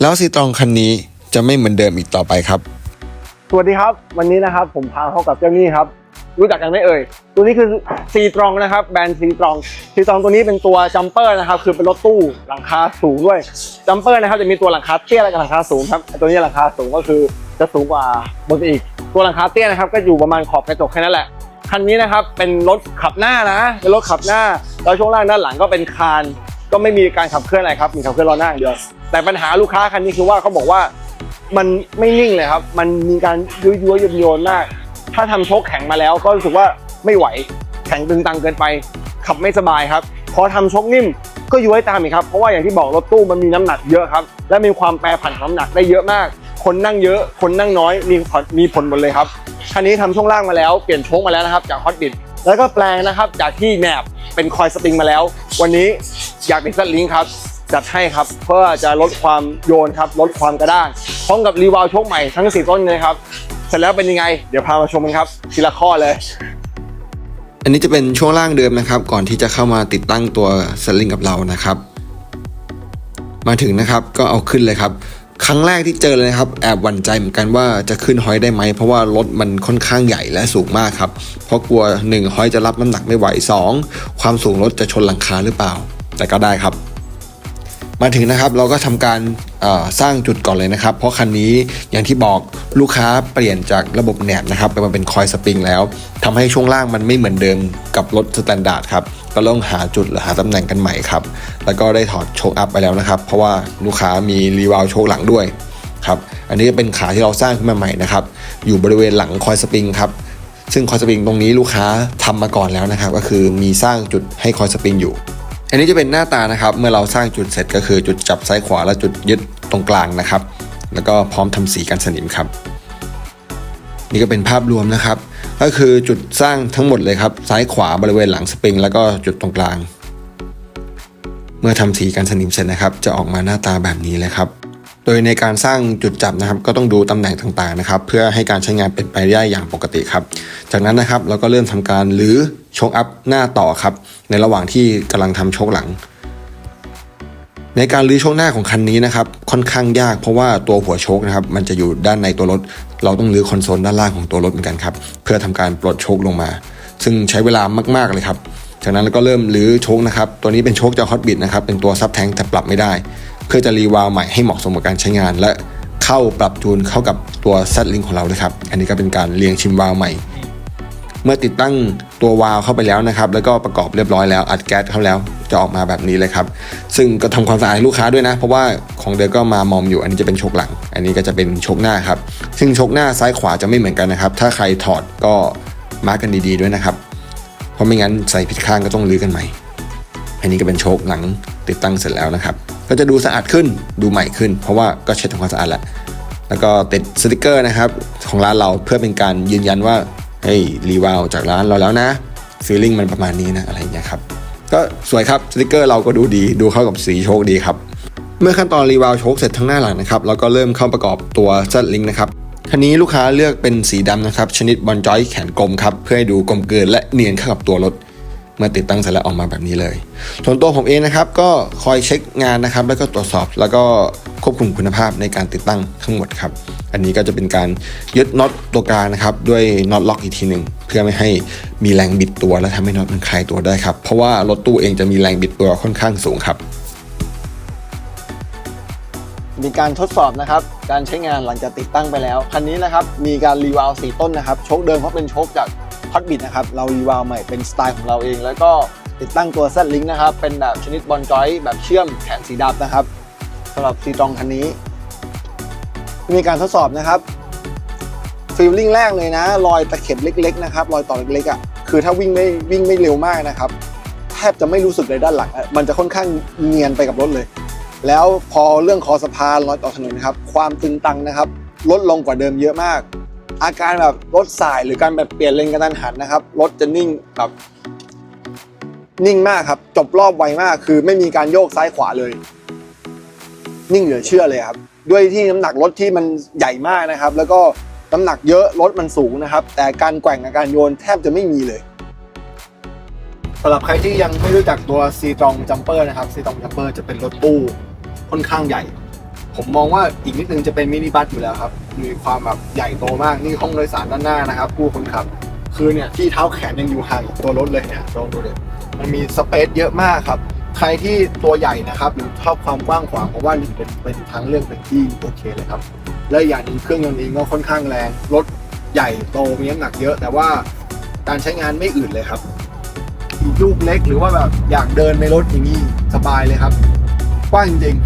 แล้วซีตรองคันนี้จะไม่เหมือนเดิมอีกต่อไปครับ สวัสดีครับ วันนี้นะครับผมพาเข้ากับเจ้านี่ครับ รู้จักกันไหมเอ่ย ตัวนี้คือซีตรองนะครับ แบรนด์ซีตรองซีตรองตัวนี้เป็นตัวจัมเปอร์นะครับ คือเป็นรถตู้หลังคาสูงด้วยจัมเปอร์นะครับจะมีตัวหลังคาเตี้ยและหลังคาสูงครับตัวนี้หลังคาสูงก็คือจะสูงกว่าบนอีก ตัวหลังคาเตี้ยนะครับก็อยู่ประมาณขอบกระจกแค่นั้นแหละคันนี้นะครับเป็นรถขับหน้านะเป็นรถขับหน้าแล้วช่วงล่างด้านหลังก็เป็นคานก็ไม่มีการขับเคลื่อนอะไรครับมีขับเคลื่อนล้อหน้าอย่างเดียว แต่ปัญหาลูกค้าคันนี้คือว่าเขาบอกว่ามันไม่นิ่งเลยครับ มันมีการยุยยุยโยนมาก ถ้าทำโชคแข็งมาแล้วก็รู้สึกว่าไม่ไหว แข็งตึงตังเกินไป ขับไม่สบายครับ พอทำโชคนิ่มก็ย้วยตามอีกครับ เพราะว่าอย่างที่บอกรถตู้มันมีน้ำหนักเยอะครับ และมีความแปรผันของน้ำหนักได้เยอะมาก คนนั่งเยอะ คนนั่งน้อย มีมีผลหมดเลยครับ คันนี้ทำช่วงล่างมาแล้ว เปลี่ยนโชคมาแล้วนะครับ จากฮอตบิดแล้วก็แปลงนะครับ จากที่แหนบเป็นคอยสปริงมาแล้ว วันนี้อยากติดสลิงครับ จัดให้ครับ เพื่อจะลดความโยนครับลดความกระด้างพร้อมกับรีวาลโชคใหม่ทั้งสี่ต้นเลยครับเสร็จแล้วเป็นยังไง เดี๋ยวพามาชมกันครับ ทีละข้อเลยอันนี้จะเป็นช่วงล่างเดิมนะครับ ก่อนที่จะเข้ามาติดตั้งตัวสลิงกับเรานะครับ มาถึงนะครับก็เอาขึ้นเลยครับ ครั้งแรกที่เจอเลยนะครับแอบหวั่นใจเหมือนกันว่าจะขึ้นฮอยได้ไหมเพราะว่ารถมันค่อนข้างใหญ่และสูงมากครับ เพราะกลัว1ฮอยจะรับน้ำหนักไม่ไหว 2 ความสูงรถจะชนหลังคาหรือเปล่า แต่ก็ได้ครับ มาถึงนะครับเราก็ทำการสร้างจุดก่อนเลยนะครับ เพราะคันนี้อย่างที่บอกลูกค้าเปลี่ยนจากระบบแหนบนะครับไปมาเป็นคอยสปริงแล้วทำให้ช่วงล่างมันไม่เหมือนเดิมกับรถสแตนดาร์ดครับก็ต้องหาจุดหรือหาตำแหน่งกันใหม่ครับ แล้วก็ได้ถอดโชคอัพไปแล้วนะครับ เพราะว่าลูกค้ามีรีวาลโชคหลังด้วยครับอันนี้เป็นขาที่เราสร้างขึ้นมาใหม่นะครับอยู่บริเวณหลังคอยสปริงครับซึ่งคอยสปริงตรงนี้ลูกค้าทำมาก่อนแล้วนะครับ ก็คือมีสร้างจุดให้คอยสปริงอยู่ อันนี้จะเป็นหน้าตานะครับ เมื่อเราสร้างจุดเสร็จก็คือจุดจับซ้ายขวาและจุดยึดตรงกลางนะครับ แล้วก็พร้อมทำสีกันสนิมครับ นี่ก็เป็นภาพรวมนะครับ ก็คือจุดสร้างทั้งหมดเลยครับ ซ้ายขวาบริเวณหลังสปริง แล้วก็จุดตรงกลาง เมื่อทำสีกันสนิมเสร็จนะครับ จะออกมาหน้าตาแบบนี้เลยครับ โดยในการสร้างจุดจับนะครับก็ต้องดูตำแหน่งต่างๆนะครับเพื่อให้การใช้งานเป็นไปได้อย่างปกติครับ จากนั้นนะครับเราก็เริ่มทำการหรือชคอัพหน้าต่อครับ ในระหว่างที่กำลังทำโชคหลัง ในการรื้อชคหน้าของคันนี้นะครับค่อนข้างยากเพราะว่าตัวหัวชคนะครับมันจะอยู่ด้านในตัวรถ เราต้องรื้อคอนโซลด้านล่างของตัวรถเหมือนกันครับเพื่อทำการปลดชคลงมา ซึ่งใช้เวลามากๆเลยครับจากนั้นเราก็เริ่มรื้อชคนะครับ ตัวนี้เป็นชคจากฮอตบิดนะครับ เป็นตัวซับแทงแต่ปรับไม่ได้ เพื่อจะรีวาลใหม่ให้เหมาะสมกับการใช้งาน และเข้าปรับจูนเข้ากับตัวแซดลิงของเราเลยครับ อันนี้ก็เป็นการเรียงชิมวาลใหม่ เมื่อติดตั้งตัววาล์วเข้าไปแล้วนะครับ แล้วก็ประกอบเรียบร้อยแล้วอัดแก๊สเข้าแล้วจะออกมาแบบนี้เลยครับ ซึ่งก็ทำความสะอาดให้ลูกค้าด้วยนะ เพราะว่าของเดิมก็มามอมอยู่ อันนี้จะเป็นชคหลัง อันนี้ก็จะเป็นชคหน้าครับ ซึ่งชคหน้าซ้ายขวาจะไม่เหมือนกันนะครับ ถ้าใครถอดก็มาร์กกันดีๆด้วยนะครับ เพราะไม่งั้นใส่ผิดข้างก็ต้องรื้อกันใหม่ อันนี้ก็เป็นโชคหลังติดตั้งเสร็จแล้วนะครับ ก็จะดูสะอาดขึ้นดูใหม่ขึ้น เพราะว่าก็เช็ดทำความสะอาดแล้วแล้วก็ติดสติกเกอร์นะครับของร้านเราเพื่อเป็นการยืนยันว่าเฮ้ยรีวาลจากร้านเราแล้วนะฟีลลิ่งมันประมาณนี้นะอะไรอย่างเงี้ยครับก็สวยครับสติกเกอร์เราก็ดูดีดูเข้ากับสีโชคดีครับเมื่อขั้นตอนรีวาลโชคเสร็จทั้งหน้าหลังนะครับเราก็เริ่มเข้าประกอบตัวซัดลิงนะครับคันนี้ลูกค้าเลือกเป็นสีดำนะครับชนิดบอลจอยแขนกลมครับเพื่อให้ดูกลมเกินและเนียนเข้ากับตัวรถ เมื่อติดตั้งเสร็จแล้วออกมาแบบนี้เลย ส่วนตัวผมเองนะครับก็คอยเช็คงานนะครับ แล้วก็ตรวจสอบแล้วก็ควบคุมคุณภาพในการติดตั้งทั้งหมดครับ อันนี้ก็จะเป็นการยึดน็อตตัวกลางนะครับด้วยน็อตล็อกอีกทีหนึ่งเพื่อไม่ให้มีแรงบิดตัว และทำให้น็อตมันคลายตัวได้ครับ เพราะว่ารถตู้เองจะมีแรงบิดตัวค่อนข้างสูงครับมีการทดสอบนะครับ การใช้งานหลังจากติดตั้งไปแล้ว คันนี้นะครับ มีการรีวาลสีต้นนะครับ โชคเดิมเขาะเป็นโชคจาก ฮอตบิดนะครับ เรารีวาลใหม่เป็นสไตล์ของเราเอง แล้วก็ติดตั้งตัวเซตลิงนะครับ เป็นแบบชนิดบอลจอยแบบเชื่อมแขนสีดำนะครับสำหรับซีตองคันนี้ มีการทดสอบนะครับฟีลลิ่งแรกเลยนะ รอยตะเข็บเล็กๆนะครับรอยต่อเล็กๆอะคือถ้าวิ่งไม่วิ่งไม่เร็วมากนะครับแทบจะไม่รู้สึกเลยด้านหลัง มันจะค่อนข้างเนียนไปกับรถเลย แล้วพอเรื่องคอสะพานรอยต่อถนนนะครับ ความตึงตังนะครับ ลดลงกว่าเดิมเยอะมาก อาการแบบรถสายหรือการแบบเปลี่ยนเลนกระทันหันนะครับรถจะนิ่งแบบนิ่งมากครับจบรอบไวมากคือไม่มีการโยกซ้ายขวาเลย นิ่งเหลือเชื่อเลยครับ ด้วยที่น้ำหนักรถที่มันใหญ่มากนะครับ แล้วก็น้ำหนักเยอะรถมันสูงนะครับ แต่การแกว่งกับการโยนแทบจะไม่มีเลยสำหรับใครที่ยังไม่รู้จักตัวซีตรองจัมเปอร์นะครับซีตรองจัมเปอร์จะเป็นรถตู้ค่อนข้างใหญ่ ผมมองว่าอีกนิดนึงจะเป็นมินิบัสอยู่แล้วครับ มีความแบบใหญ่โตมาก นี่ห้องโดยสารด้านหน้านะครับผู้คนขับ คือเนี่ยที่เท้าแขนยังอยู่ห่างจากตัวรถเลยเนี่ยลองดูเลยมันมีสเปซเยอะมากครับ ใครที่ตัวใหญ่นะครับหรือชอบความกว้างขวางเพราะว่านี่เป็นเป็นทางเลือกเป็นที่โอเคเลยครับ และอย่างหนึงเครื่องยนต์เองก็ค่อนข้างแรง รถใหญ่โตมีน้ำหนักเยอะ แต่ว่าการใช้งานไม่อื่นเลยครับอีกลูกเล็กหรือว่าแบบอยากเดินในรถอย่างนี้สบายเลยครับกว้างจริง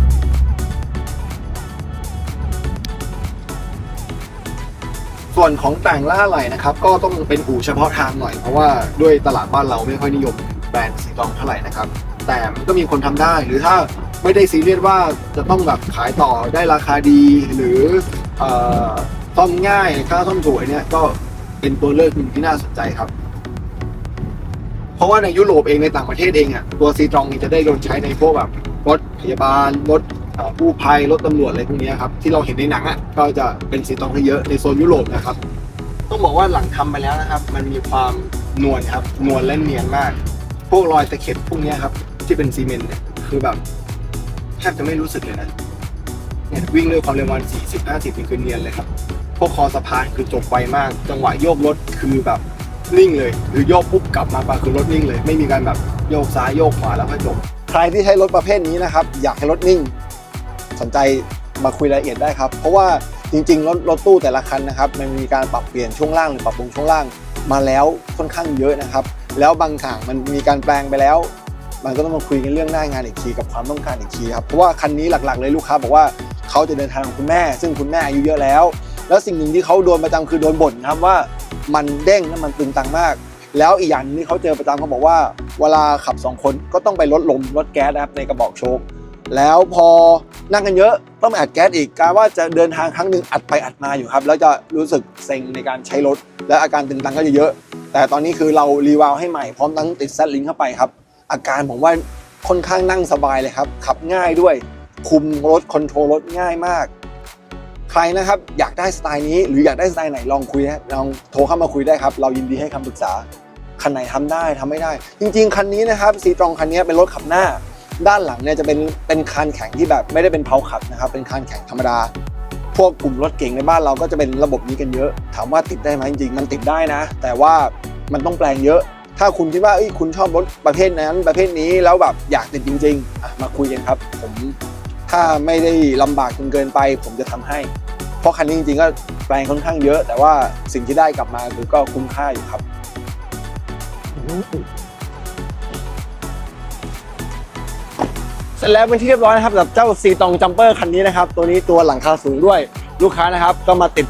ส่วนของแต่งล่าไหลนะครับก็ต้องเป็นอู่เฉพาะทางหน่อย เพราะว่าด้วยตลาดบ้านเราไม่ค่อยนิยมแบรนด์สีทองเท่าไหร่นะครับ แต่มันก็มีคนทำได้หรือถ้าไม่ได้ซีเรียสว่าจะต้องแบบขายต่อได้ราคาดีหรือซ่อมง่ายค่าซ่อมถูกเนี้ยก็เป็นตัวเลือกหนึ่งที่น่าสนใจครับ เพราะว่าในยุโรปเองในต่างประเทศเองอะตัวซีตรองนี่จะได้โดนใช้ในพวกแบบรถพยาบาลรถ เอ่อกู้ภัยรถตำรวจอะไรพวกนี้ครับที่เราเห็นในหนังอะก็จะเป็นสีตองที่เยอะในโซนยุโรปนะครับ ต้องบอกว่าหลังทำไปแล้วนะครับ มันมีความนวลครับนวลและเนียนมาก พวกรอยตะเข็บพวกนี้ครับ ที่เป็นซีเมนต์เนี่ยคือแบบแทบจะไม่รู้สึกเลยนะเนี่ยวิ่งด้วยความเร็วประมาณ40 50นี่คือเนียนเลยครับ พวกคอสะพานคือจบไวมาก จังหวะโยกรถคือแบบนิ่งเลยหรือโยกปุ๊บกลับมาปะคือรถนิ่งเลย ไม่มีการแบบโยกซ้ายโยกขวาแล้วก็จบ ใครที่ใช้รถประเภทนี้นะครับ อยากให้รถนิ่ง สนใจมาคุยรายละเอียดได้ครับ เพราะว่าจริงๆรถรถตู้แต่ละคันนะครับมันมีการปรับเปลี่ยนช่วงล่างหรือปรับปรุงช่วงล่างมาแล้วค่อนข้างเยอะนะครับ แล้วบางอย่างมันมีการแปลงไปแล้ว มันก็ต้องมาคุยกันเรื่องหน้างานอีกทีกับความต้องการอีกทีครับเพราะว่าคันนี้หลักๆ เลยลูกค้าบอกว่าเขาจะเดินทางกับคุณแม่ ซึ่งคุณแม่อายุเยอะแล้ว แล้วสิ่งหนึ่งที่เขาโดนประจำคือโดนบ่นครับว่ามันเด้งและมันตึงตังมากแล้วอีกอย่างนึงที่เขาเจอประจำเขาบอกว่า เวลาขับสองคนก็ต้องไปลดลมลดแก๊สนะครับในกระบอกโชค แล้วพอนั่งกันเยอะต้องอัดแก๊สอีกกลายว่าจะเดินทางครั้งหนึ่งอัดไปอัดมาอยู่ครับแล้วจะรู้สึกเซ็งในการใช้รถ และอาการตึงตังก็จะเยอะ แต่ตอนนี้คือเรารีวาลให้ใหม่พร้อมทั้งติดแซดลิงเข้าไปครับ อาการผมว่าค่อนข้างนั่งสบายเลยครับ ขับง่ายด้วย คุมรถคอนโทรลรถง่ายมาก ใครนะครับอยากได้สไตล์นี้ หรืออยากได้สไตล์ไหนลองคุยนะลองโทรเข้ามาคุยได้ครับ เรายินดีให้คำปรึกษาคันไหนทำได้ทำไม่ได้ จริง ๆ คันนี้นะครับซีตรองคันนี้เป็นรถขับหน้า ด้านหลังเนี่ยจะเป็นเป็นคานแข็งที่แบบไม่ได้เป็นเพาขับนะครับเป็นคานแข็งธรรมดา พวกกลุ่มรถเก่งในบ้านเราก็จะเป็นระบบนี้กันเยอะ ถามว่าติดได้ไหมจริงๆ มันติดได้นะ แต่ว่ามันต้องแปลงเยอะ ถ้าคุณคิดว่าเอ้ยคุณชอบรถประเภทนั้นประเภทนี้แล้วแบบอยากติดจริงๆมาคุยกันครับ ผมถ้าไม่ได้ลำบากจนเกินไป ผมจะทำให้ เพราะคันนี้จริงๆก็แปลงค่อนข้างเยอะ แต่ว่าสิ่งที่ได้กลับมาคือก็คุ้มค่าอยู่ครับ สร็จแล้วเป็นที่เรียบร้อยนะครับกับเจ้าซีตองจัมเปอร์คันนี้นะครับ ตัวนี้ตัวหลังคาสูงด้วยลูกค้านะครับก็มาติด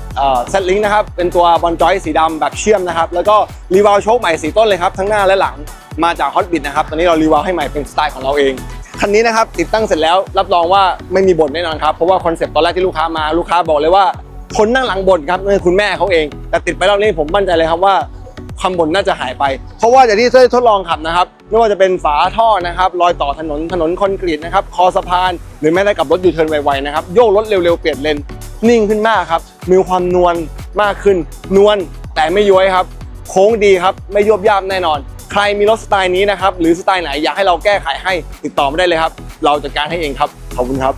เซตลิงนะครับ เป็นตัวบอลจอยสีดำแบบเชื่อมนะครับ แล้วก็รีวาลโชคใหม่สีต้นเลยครับ ทั้งหน้าและหลังมาจากฮอตบิ t นะครับ ตอนนี้เรารีวาลให้ใหม่เป็นสไตล์ของเราเอง คันนี้นะครับติดตั้งเสร็จแล้วรับรองว่าไม่มีบ่นแน่นอนครับ เพราะว่าคอนเซปต์ตอนแรกที่ลูกค้ามาลูกค้าบอกเลยว่าคนนั่งหลังบ่นครับนั่นคือคุณแม่เขาเอง แต่ติดไปรอบนี้ผมมั่นใจเลยครับว่า ความบ่นน่าจะหายไป เพราะว่าจากที่ได้ทดลองขับนะครับ ไม่ว่าจะเป็นฝาท่อนะครับรอยต่อถนนถนนคอนกรีตนะครับคอสะพาน หรือแม้แต่กับรถยูเทิร์นไวๆนะครับโยกรถเร็วๆเปลี่ยนเลนนิ่งขึ้นมากครับมีความนวลมากขึ้น นวลแต่ไม่ย้วยครับ โค้งดีครับไม่ยวบยาบแน่นอน ใครมีรถสไตล์นี้นะครับหรือสไตล์ไหนอยากให้เราแก้ไขให้ติดต่อมาได้เลยครับ เราจัดการให้เองครับขอบคุณครับ